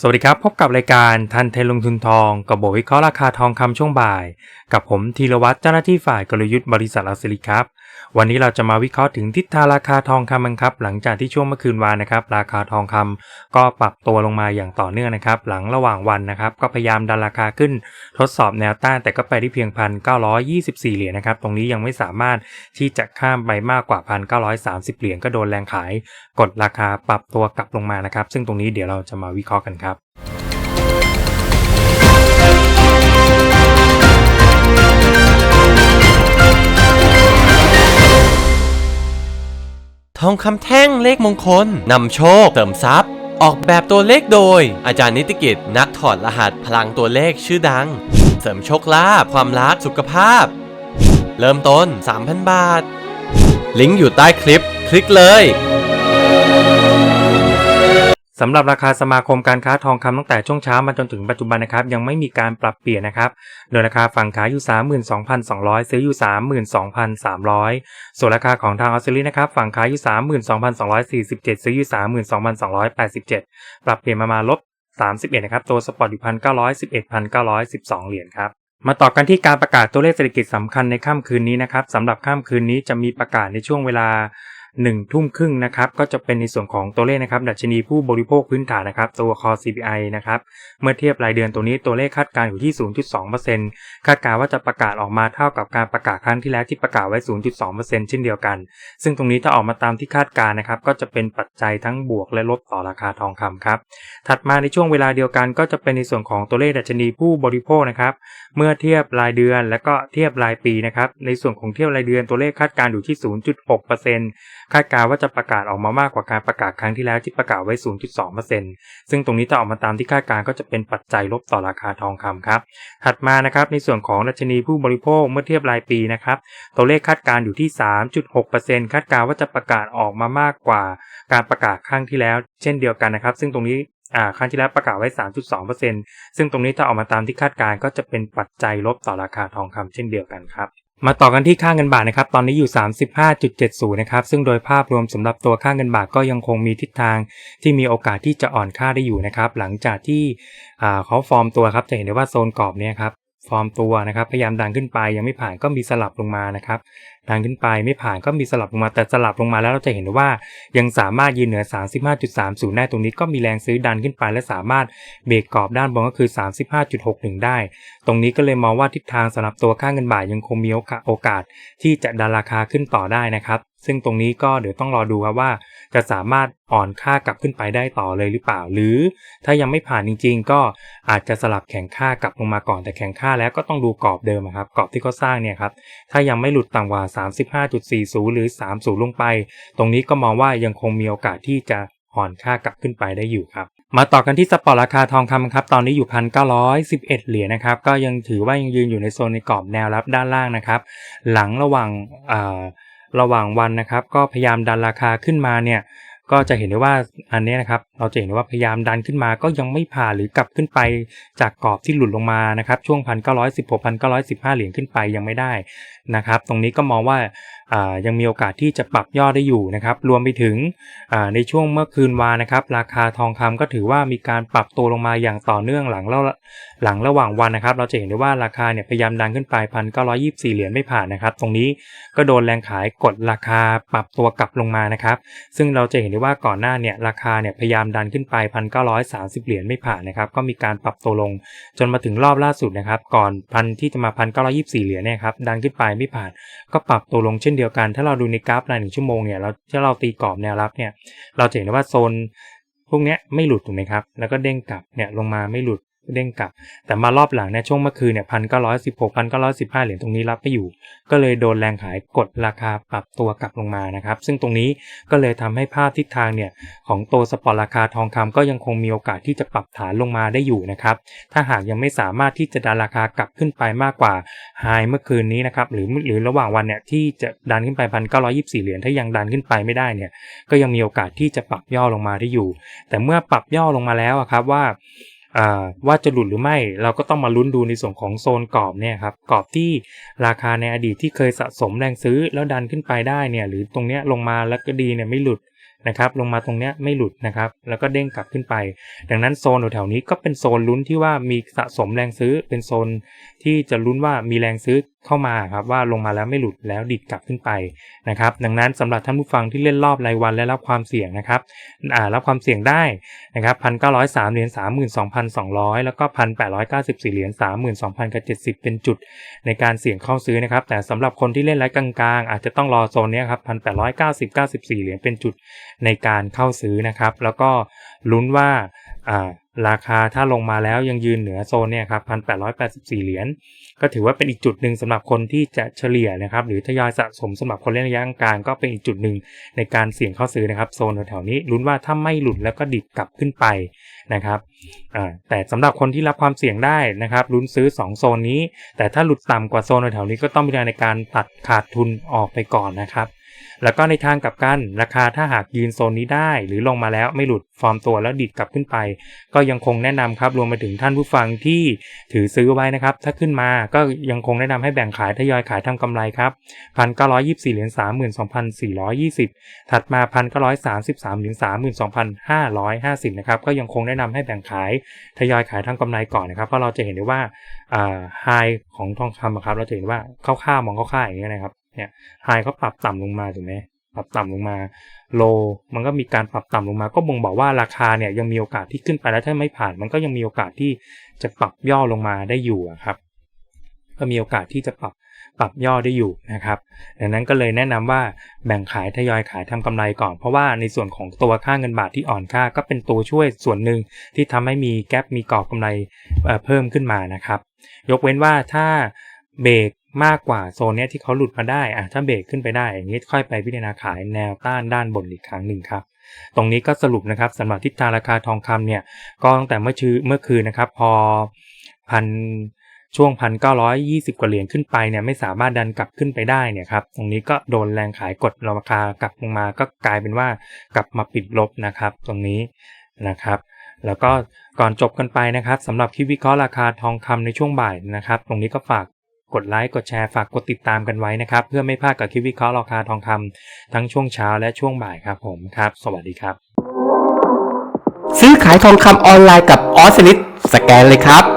สวัสดีครับ พบกับรายการทันเทนลงทุนทองกับบทวิเคราะห์ราคาทองคำช่วงบ่าย กับผมธีรวัตรเจ้าหน้าที่ฝ่ายกลยุทธ์บริษัทอัสสิริครับ วันนี้เราจะมาวิเคราะห์ถึงทิศทางราคาทองคำกันครับ หลังจากที่ช่วงเมื่อคืนวานนะครับ ราคาทองคำก็ปรับตัวลงมาอย่างต่อเนื่องนะครับ หลังระหว่างวันนะครับ ก็พยายามดันราคาขึ้นทดสอบแนวต้านแต่ก็ไปที่เพียง1,924เหรียญนะครับ ตรงนี้ยังไม่สามารถที่จะข้ามไปมากกว่า1,930เหรียญก็โดนแรงขาย กดราคาปรับตัวกลับลงมานะครับ ซึ่งตรงนี้เดี๋ยวเราจะมาวิเคราะห์กันครับ องคำแท่งเลขมงคลนำโชคเติมทรัพย์ ออกแบบตัวเลขโดย อาจารย์นิติกิจนักถอดรหัสพลังตัวเลขชื่อดัง เสริมโชคลาภความรักสุขภาพ เริ่มต้น 3,000 บาท ลิงก์อยู่ใต้คลิป คลิกเลย สำหรับราคาสมาคมการค้าทองคำตั้งแต่ช่วงเช้ามาจนถึงปัจจุบันนะครับยังไม่มีการปรับเปลี่ยนนะครับโดยราคาฝั่งขายอยู่ 32,200 ซื้ออยู่ 32,300 ส่วนราคาของทางออสเตรเลียนะครับฝั่งขายอยู่ 32,247 ซื้ออยู่ 32,287 ปรับเปลี่ยนมามาลบ 31 นะครับ ตัวสปอร์ตอยู่1,911 1,912 เหรียญครับมาต่อกันที่การประกาศตัวเลขเศรษฐกิจสำคัญในค่ำคืนนี้นะครับสำหรับค่ำคืนนี้จะมีประกาศในช่วงเวลา หนึ่งทุ่มครึ่งนะครับก็จะเป็นในส่วนของตัวเลขนะครับดัชนีผู้บริโภคพื้นฐานนะครับตัว Core CPI นะครับเมื่อเทียบรายเดือนตัวนี้ตัวเลขคาดการณ์อยู่ที่ 0.2%คาดการณ์ว่าจะประกาศออกมาเท่ากับการประกาศครั้งที่แล้วที่ประกาศไว้ 0.2%เช่นเดียวกัน ซึ่งตรงนี้ถ้าออกมาตามที่คาดการณ์นะครับก็จะเป็นปัจจัยทั้งบวกและลบต่อราคาทองคำครับถัดมาในช่วงเวลาเดียวกันก็จะเป็นในส่วนของตัวเลขดัชนีผู้บริโภคนะครับเมื่อเทียบรายเดือนและก็เทียบรายปีนะครับในส่วนของเทียบรายเดือนตัวเลขคาดการณ์อยู่ที่ 0.6%คาดการว่าจะประกาศออกมามากกว่าการประกาศครั้งที่แล้วที่ประกาศไว้ 0.2%ซึ่งตรงนี้ถ้าออกมาตามที่คาดการก็จะเป็นปัจจัยลบต่อราคาทองคำครับ ถัดมานะครับในส่วนของดัชนีผู้บริโภคเมื่อเทียบรายปีนะครับตัวเลขคาดการอยู่ที่ 3.6%คาดการว่าจะประกาศออกมามากกว่าการประกาศครั้งที่แล้ว เช่นเดียวกันนะครับ ซึ่งตรงนี้อ่าครั้งที่แล้วประกาศไว้ 3.2%ซึ่งตรงนี้ถ้าออกมาตามที่คาดการก็จะเป็นปัจจัยลบต่อราคาทองคำเช่นเดียวกันครับ มาต่อกันที่ค่าเงินบาทนะครับ ตอนนี้อยู่ 35.70 นะครับ ซึ่งโดยภาพรวมสำหรับตัวค่าเงินบาทก็ยังคงมีทิศทางที่มีโอกาสที่จะอ่อนค่าได้อยู่นะครับ หลังจากที่เขาฟอร์มตัวครับ จะเห็นได้ว่าโซนกรอบเนี้ครับ ฟอร์มตัวนะครับ พยายามดันขึ้นไปยังไม่ผ่านก็มีสลับลงมานะครับ ดันขึ้นไปไม่ผ่านก็มีสลับลงมาแต่สลับลงมาแล้วเราจะเห็นว่า ยังสามารถยืนเหนือ 35.30 ได้ตรงนี้ก็มีแรงซื้อดันขึ้นไป และสามารถเบรกกรอบด้านบนก็คือ 35.61 ได้ ตรงนี้ก็เลยมองว่าทิศทางสำหรับตัวค่าเงินบาทยังคงมีโอกาสโอกาสที่จะดันราคาขึ้นต่อได้นะครับ ซึ่งตรงนี้ก็เดี๋ยวต้องรอดูครับว่า จะสามารถอ่อนค่ากลับขึ้นไปได้ต่อเลยหรือเปล่า หรือถ้ายังไม่ผ่านจริง ๆ ก็อาจจะสลับแข่งค่ากลับลงมาก่อนแต่แข่งค่าแล้วก็ต้องดูกรอบเดิมครับกรอบที่เขาสร้างเนี่ยครับถ้ายังไม่หลุดต่ำกว่า 35.40 หรือ 30 ลงไป ตรงนี้ก็มองว่ายังคงมีโอกาสที่จะอ่อนค่ากลับขึ้นไปได้อยู่ครับมาต่อกันที่สปอร์ตราคาทองคำครับตอนนี้อยู่1,911เอ็ดเหรียญนะครับก็ยังถือว่ายังยืนอยู่ในโซนในกรอบแนวรับด้านล่างนะครับหลังระหว่างอ ระหว่างวันนะครับ ก็พยายามดันราคาขึ้นมาเนี่ยก็จะเห็นได้ว่าอันนี้นะครับเราจะเห็นได้ว่าพยายามดันขึ้นมาก็ยังไม่ผ่านหรือกลับขึ้นไปจากกรอบที่หลุดลงมานะครับช่วงพันเก้าร้อยสิบหกพันเก้าร้อยสิบห้าเหรียญขึ้นไปยังไม่ได้นะครับ ตรงนี้ก็มองว่า ยังมีโอกาสที่จะปรับยอดได้อยู่นะครับรวมไปถึงในช่วงเมื่อคืนวานนะครับราคาทองคำก็ถือว่ามีการปรับตัวลงมาอย่างต่อเนื่องหลังแล้วหลังระหว่างวันนะครับ เราจะเห็นได้ว่าราคาเนี่ยพยายามดันขึ้นไป1,924เหรียญไม่ผ่านนะครับ ตรงนี้ก็โดนแรงขายกดราคาปรับตัวกลับลงมานะครับซึ่งเราจะเห็นได้ว่าก่อนหน้าเนี่ยราคาเนี่ยพยายามดันขึ้นไป1,930เหรียญไม่ผ่านนะครับก็มีการปรับตัวลงจนมาถึงรอบล่าสุดนะครับก่อนพันที่จะมา1,924เหรียญเนี่ยครับดันขึ้นไปไม่ผ่านก็ปรับตัวลงเช่นเดียวกัน ถ้าเราดูในกราฟรายหนึ่งชั่วโมงเนี่ยเราถ้าเราตีกรอบแนวรับเนี่ย เราจะเห็นได้ว่าโซนพวกนี้ไม่หลุดถูกไหมครับ แล้วก็เด้งกลับเนี่ยลงมาไม่หลุด เด้งกลับ แต่มารอบหลังเนี่ยช่วงเมื่อคืนเนี่ยพันเก้าร้อยสิบหกพันเก้าร้อยสิบห้าเหรียญตรงนี้รับไม่อยู่ ก็เลยโดนแรงขายกดราคาปรับตัวกลับลงมานะครับ ซึ่งตรงนี้ก็เลยทำให้ภาพทิศทางเนี่ยของตัวสปอร์ตราคาทองคำก็ยังคงมีโอกาสที่จะปรับฐานลงมาได้อยู่นะครับ ถ้าหากยังไม่สามารถที่จะดันราคากลับขึ้นไปมากกว่าไฮเมื่อคืนนี้นะครับหรือหรือระหว่างวันเนี่ยที่จะดันขึ้นไปพันเก้าร้อยี่สี่เหรียญถ้ายังดันขึ้นไปไม่ได้เนี่ยก็ยังมีโอกาสที่จะปรับย่อลงมาได้อยู่ แต่เมื่อปรับย่อลงมาแล้วครับว่า ว่าจะหลุดหรือไม่ เราก็ต้องมาลุ้นดูในส่วนของโซนกรอบเนี่ยครับกรอบที่ราคาในอดีตที่เคยสะสมแรงซื้อแล้วดันขึ้นไปได้เนี่ยหรือตรงเนี้ยลงมาแล้วก็ดีเนี่ยไม่หลุดนะครับลงมาตรงเนี้ยไม่หลุดนะครับแล้วก็เด้งกลับขึ้นไป ดังนั้นโซนแถวๆนี้ก็เป็นโซนลุ้นที่ว่ามีสะสมแรงซื้อเป็นโซนที่จะลุ้นว่ามีแรงซื้อ เข้ามาครับว่าลงมาแล้วไม่หลุดแล้วดิดกลับขึ้นไปนะครับ ดังนั้นสำหรับท่านผู้ฟังที่เล่นรอบรายวันและรับความเสี่ยงนะครับอ่ารับความเสี่ยงได้นะครับพันเก้าร้อยสามเหรียญสามหมื่นสองพันสองร้อยแล้วก็พันแปดร้อยเก้าสิบสี่เหรียญสามหมื่นสองพันกับเจ็ดสิบเป็นจุดในการเสี่ยงเข้าซื้อนะครับ แต่สำหรับคนที่เล่นไร้กลางๆ อาจจะต้องรอโซนนี้ครับพันแปดร้อยเก้าสิบเก้าสิบสี่เหรียญเป็นจุดในการเข้าซื้อนะครับ แล้วก็ลุ้นว่าอ่า ราคาถ้าลงมาแล้วยังยืนเหนือโซนเนี่ยครับพันแปดร้อยแปดสิบสี่เหรียญก็ถือว่าเป็นอีกจุดหนึ่งสำหรับคนที่จะเฉลี่ยนะครับ หรือทยอยสะสมสำหรับคนเล่นระยะกลางก็เป็นอีกจุดหนึ่งในการเสี่ยงเข้าซื้อนะครับโซนแถวๆนี้ลุ้นว่าถ้าไม่หลุดแล้วก็ดิดกลับขึ้นไปนะครับแต่สำหรับคนที่รับความเสี่ยงได้นะครับลุ้นซื้อ 2 โซนนี้ แต่ถ้าหลุดต่ำกว่าโซนแถวๆนี้ก็ต้องพิจารในการตัดขาดทุนออกไปก่อนนะครับแล้วก็ในทางกลับกันราคาถ้าหากยืนโซนนี้ได้ หรือลงมาแล้วไม่หลุดฟอร์มตัวแล้วดิดกลับขึ้นไป ก็ยังคงแนะนำครับรวมไปถึงท่านผู้ฟังที่ถือซื้อไว้นะครับ ถ้าขึ้นมาก็ยังคงแนะนำให้แบ่งขายทยอยขายทำกำไรครับพันเก้าร้อยยี่สี่เหรียญสามหมื่นสองพันสี่ร้อยยี่สิบถัดมาพันเก้าร้อยสามสิบสามเหรียญสามหมื่นสองพันห้าร้อยห้าสิบนะครับก็ยังคงแนะนำให้แบ่งขายทยอยขายทำกำไรก่อนนะครับเพราะเราจะเห็นได้ว่าอ่าไฮของทองคำอะครับเราจะเห็นว่าคร่าวๆมองคร่าวๆอย่างเงี้ยนะครับเนี่ยไฮเขาปรับต่ำลงมาถูกไหม ปรับต่ำลงมา โล มันก็มีการปรับต่ำลงมา ก็บ่งบอกว่าราคาเนี่ยยังมีโอกาสที่ขึ้นไปแล้วถ้าไม่ผ่าน มันก็ยังมีโอกาสที่จะปรับย่อลงมาได้อยู่ครับ ก็มีโอกาสที่จะปรับปรับย่อได้อยู่นะครับดังนั้นก็เลยแนะนำว่าแบ่งขายทยอยขายทำกำไรก่อน เพราะว่าในส่วนของตัวค่าเงินบาทที่อ่อนค่าก็เป็นตัวช่วยส่วนหนึ่งที่ทำให้มีแกลบมีกรอบกำไรเพิ่มขึ้นมานะครับ ยกเว้นว่าถ้าเบรก มากกว่าโซนเนี้ยที่เขาหลุดมาได้อะถ้าเบรกขึ้นไปได้อย่างนี้ค่อยไปพิจารณาขายแนวต้านด้านบนอีกครั้งหนึ่งครับตรงนี้ก็สรุปนะครับสำหรับทิศทางราคาทองคำเนี่ยก็ตั้งแต่เมื่อชื่อเมื่อคืนนะครับ พอพันช่วงพันเก้าร้อยยี่สิบกว่าเหรียญขึ้นไปเนี่ยไม่สามารถดันกลับขึ้นไปได้เนี่ยครับตรงนี้ก็โดนแรงขายกดราคากลับลงมาก็กลายเป็นว่ากลับมาปิดลบนะครับ ตรงนี้นะครับแล้วก็ก่อนจบกันไปนะครับสำหรับคลิปวิเคราะห์ราคาทองคำในช่วงบ่ายนะครับ ตรงนี้ก็ฝาก กดไลค์กดแชร์ฝากกดติดตามกันไว้นะครับ เพื่อไม่พลาดกับคลิปวิเคราะห์ราคาทองคำทั้งช่วงเช้าและช่วงบ่ายครับผมครับ สวัสดีครับ ซื้อขายทองคำออนไลน์กับออสลิสสแกนเลยครับ